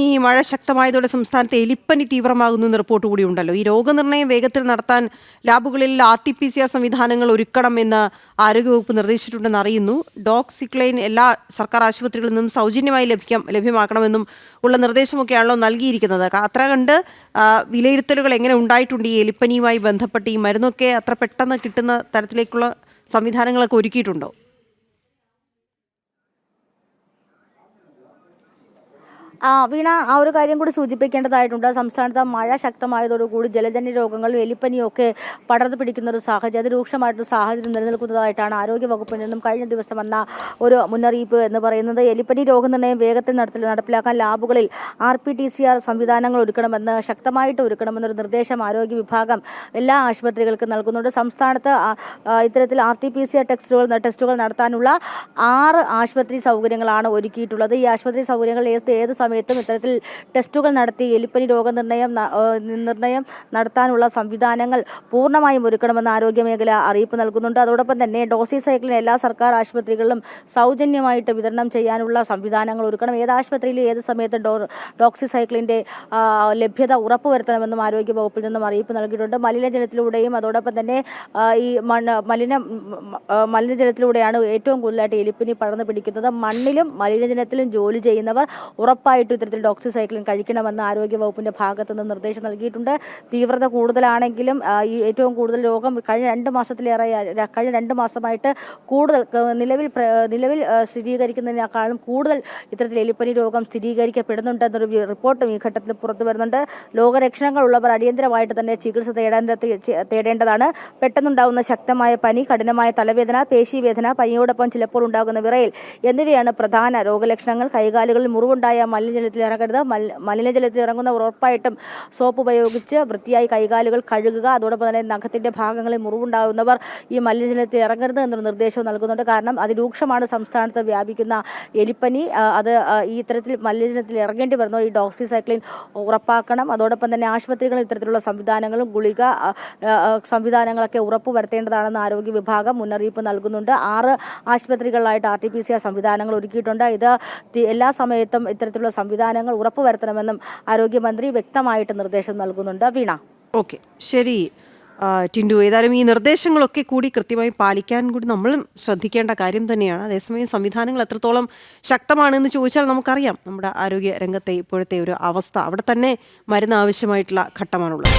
ഈ മഴ ശക്തമായതോടെ സംസ്ഥാനത്ത് എലിപ്പനി തീവ്രമാകുന്നു എന്ന റിപ്പോർട്ട് കൂടി ഉണ്ടല്ലോ. ഈ രോഗനിർണയം വേഗത്തിൽ നടത്താൻ ലാബുകളിൽ R T P C R സംവിധാനങ്ങൾ ഒരുക്കണമെന്ന് ആരോഗ്യവകുപ്പ് നിർദ്ദേശിച്ചിട്ടുണ്ടെന്ന് അറിയുന്നു. ഡോക്സിക്ലൈൻ എല്ലാ സർക്കാർ ആശുപത്രികളിൽ നിന്നും സൗജന്യമായി ലഭിക്കാം ലഭ്യമാക്കണമെന്നും ഉള്ള നിർദ്ദേശമൊക്കെയാണല്ലോ നൽകിയിരിക്കുന്നത്. അത്ര കണ്ട് വിലയിരുത്തലുകൾ എങ്ങനെ ഉണ്ടായിട്ടുണ്ട് ഈ എലിപ്പനിയുമായി ബന്ധപ്പെട്ട് ഈ മരുന്നൊക്കെ അത്ര പെട്ടെന്ന് കിട്ടുന്ന തരത്തിലേക്കുള്ള സംവിധാനങ്ങളൊക്കെ ഒരുക്കിയിട്ടുണ്ടോ? വീണ ആ ഒരു കാര്യം കൂടി സൂചിപ്പിക്കേണ്ടതായിട്ടുണ്ട്. സംസ്ഥാനത്ത് മഴ ശക്തമായതോടുകൂടി ജലജന്യ രോഗങ്ങളും എലിപ്പനിയും ഒക്കെ പടർന്നു പിടിക്കുന്ന ഒരു സാഹചര്യം അതിരൂക്ഷമായിട്ടൊരു സാഹചര്യം നിലനിൽക്കുന്നതായിട്ടാണ് ആരോഗ്യ വകുപ്പിൽ നിന്നും കഴിഞ്ഞ ദിവസം വന്ന ഒരു മുന്നറിയിപ്പ് എന്ന് പറയുന്നത്. എലിപ്പനി രോഗനിർണയം വേഗത്തിൽ നടത്തി നടപ്പിലാക്കാൻ ലാബുകളിൽ R P T C R സംവിധാനങ്ങൾ ഒരുക്കണമെന്ന് ശക്തമായിട്ട് ഒരുക്കണമെന്നൊരു നിർദ്ദേശം ആരോഗ്യ വിഭാഗം എല്ലാ ആശുപത്രികൾക്കും നൽകുന്നുണ്ട്. സംസ്ഥാനത്ത് ഇത്തരത്തിൽ R T P C R ടെസ്റ്റുകൾ ടെസ്റ്റുകൾ നടത്താനുള്ള ആറ് ആശുപത്രി സൗകര്യങ്ങളാണ് ഒരുക്കിയിട്ടുള്ളത്. ഈ ആശുപത്രി സൗകര്യങ്ങൾ ഏത് ഏത് സമയത്തും ഇത്തരത്തിൽ ടെസ്റ്റുകൾ നടത്തി എലിപ്പനി രോഗനിർണയം നിർണയം നടത്താനുള്ള സംവിധാനങ്ങൾ പൂർണമായും ഒരുക്കണമെന്ന് ആരോഗ്യ മേഖല അറിയിപ്പ് നൽകുന്നുണ്ട്. അതോടൊപ്പം തന്നെ ഡോസി സൈക്കിളിന് എല്ലാ സർക്കാർ ആശുപത്രികളിലും സൗജന്യമായിട്ട് വിതരണം ചെയ്യാനുള്ള സംവിധാനങ്ങൾ ഒരുക്കണം. ഏത് ആശുപത്രിയിൽ ഏത് സമയത്ത് ഡോ ഡോക്സി സൈക്കിളിന്റെ ലഭ്യത ഉറപ്പുവരുത്തണമെന്നും ആരോഗ്യ വകുപ്പിൽ നിന്നും അറിയിപ്പ് നൽകിയിട്ടുണ്ട്. മലിനജലത്തിലൂടെയും അതോടൊപ്പം തന്നെ ഈ മണ്ണ് മലിന മലിനജലത്തിലൂടെയാണ് ഏറ്റവും കൂടുതലായിട്ട് എലിപ്പനി പടർന്നു പിടിക്കുന്നത്. മണ്ണിലും മലിനജലത്തിലും ജോലി ചെയ്യുന്നവർ ഉറപ്പായിട്ടും ഇത്തരത്തിൽ ഡോക്സിസൈക്ലിൻ കഴിക്കണമെന്ന് ആരോഗ്യ വകുപ്പിന്റെ ഭാഗത്തു നിന്ന് നിർദ്ദേശം നൽകിയിട്ടുണ്ട്. തീവ്രത കൂടുതലാണെങ്കിലും ഈ ഏറ്റവും കൂടുതൽ രോഗം കഴിഞ്ഞ രണ്ട് മാസത്തിലേറെ കഴിഞ്ഞ രണ്ട് മാസമായിട്ട് കൂടുതൽ നിലവിൽ നിലവിൽ സ്ഥിരീകരിക്കുന്നതിനേക്കാളും കൂടുതൽ ഇത്തരത്തിൽ എലിപ്പനി രോഗം സ്ഥിരീകരിക്കപ്പെടുന്നുണ്ടെന്നൊരു റിപ്പോർട്ടും ഈ ഘട്ടത്തിൽ പുറത്തു വരുന്നുണ്ട്. രോഗലക്ഷണങ്ങളുള്ളവർ അടിയന്തരമായിട്ട് തന്നെ ചികിത്സ തേടേണ്ട തേടേണ്ടതാണ്. പെട്ടെന്നുണ്ടാകുന്ന ശക്തമായ പനി കഠിനമായ തലവേദന പേശീവേദന പനിയോടൊപ്പം ചിലപ്പോൾ ഉണ്ടാകുന്ന വിറയൽ എന്നിവയാണ് പ്രധാന രോഗലക്ഷണങ്ങൾ. കൈകാലുകളിൽ മുറിവുണ്ടായ മലിനജലത്തിൽ ഇറങ്ങരുത് മലിനജലത്തിൽ ഇറങ്ങുന്ന ഉറപ്പായിട്ടും സോപ്പ് ഉപയോഗിച്ച് വൃത്തിയായി കൈകാലുകൾ കഴുകുക. അതോടൊപ്പം തന്നെ നഖത്തിന്റെ ഭാഗങ്ങളിൽ മുറിവുണ്ടാകുന്നവർ ഈ മലിനജലത്തിൽ ഇറങ്ങരുത് എന്നൊരു നിർദ്ദേശം നൽകുന്നുണ്ട്. കാരണം അതിരൂക്ഷമാണ് സംസ്ഥാനത്ത് വ്യാപിക്കുന്ന എലിപ്പനി അത് ഈ ഇത്തരത്തിൽ മലിനജലത്തിൽ ഇറങ്ങേണ്ടി വരുന്നു. ഈ ഡോക്സിസൈക്ലിൻ ഉറപ്പാക്കണം. അതോടൊപ്പം തന്നെ ആശുപത്രികളിൽ ഇത്തരത്തിലുള്ള സംവിധാനങ്ങളും ഗുളിക സംവിധാനങ്ങളൊക്കെ ഉറപ്പ് വരുത്തേണ്ടതാണെന്ന് ആരോഗ്യ വിഭാഗം മുന്നറിയിപ്പ് നൽകുന്നുണ്ട്. ആറ് ആശുപത്രികളിലായിട്ട് R T P C R സംവിധാനങ്ങൾ ഒരുക്കിയിട്ടുണ്ട്. ഇത് എല്ലാ സമയത്തും ഇത്തരത്തിലുള്ള സംവിധാനങ്ങൾ ഉറപ്പുവരുത്തണമെന്നും ആരോഗ്യമന്ത്രി വ്യക്തമായിട്ട് നിർദ്ദേശം നൽകുന്നുണ്ട്. വീണ. ഓക്കെ. ശരി. ടിൻഡു ഏതായാലും ഈ നിർദ്ദേശങ്ങളൊക്കെ കൂടി കൃത്യമായി പാലിക്കാൻ കൂടി നമ്മളും ശ്രദ്ധിക്കേണ്ട കാര്യം തന്നെയാണ്. അതേസമയം സംവിധാനങ്ങൾ എത്രത്തോളം ശക്തമാണെന്ന് ചോദിച്ചാൽ നമുക്കറിയാം. നമ്മുടെ ആരോഗ്യ രംഗത്തെ ഇപ്പോഴത്തെ ഒരു അവസ്ഥ. അവിടെ തന്നെ മരുന്ന് ആവശ്യമായിട്ടുള്ള ഘട്ടമാണുള്ളത്.